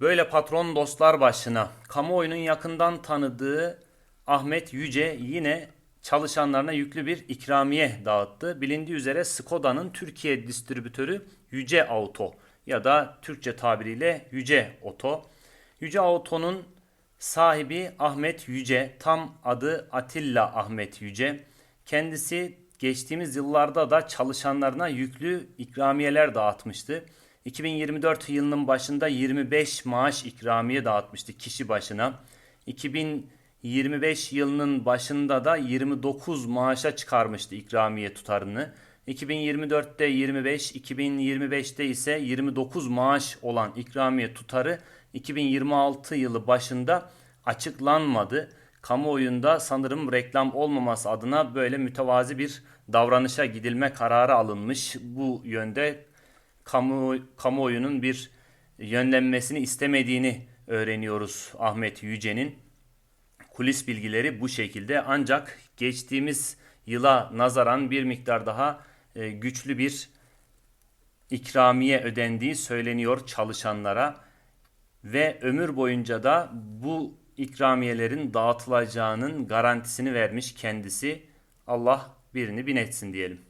Böyle patron dostlar başına kamuoyunun yakından tanıdığı Ahmet Yüce yine çalışanlarına yüklü bir ikramiye dağıttı. Bilindiği üzere Skoda'nın Türkiye distribütörü Yüce Auto ya da Türkçe tabiriyle Yüce Oto. Yüce Auto'nun sahibi Ahmet Yüce, tam adı Atilla Ahmet Yüce. Kendisi geçtiğimiz yıllarda da çalışanlarına yüklü ikramiyeler dağıtmıştı. 2024 yılının başında 25 maaş ikramiye dağıtmıştı kişi başına. 2025 yılının başında da 29 maaşa çıkarmıştı ikramiye tutarını. 2024'te 25, 2025'te ise 29 maaş olan ikramiye tutarı 2026 yılı başında açıklanmadı. Kamuoyunda sanırım reklam olmaması adına böyle mütevazi bir davranışa gidilme kararı alınmış. Bu yönde kamu kamuoyunun bir yönlenmesini istemediğini öğreniyoruz Ahmet Yüce'nin. Kulis bilgileri bu şekilde ancak geçtiğimiz yıla nazaran bir miktar daha e, güçlü bir ikramiye ödendiği söyleniyor çalışanlara ve ömür boyunca da bu ikramiyelerin dağıtılacağının garantisini vermiş kendisi. Allah birini bin etsin diyelim.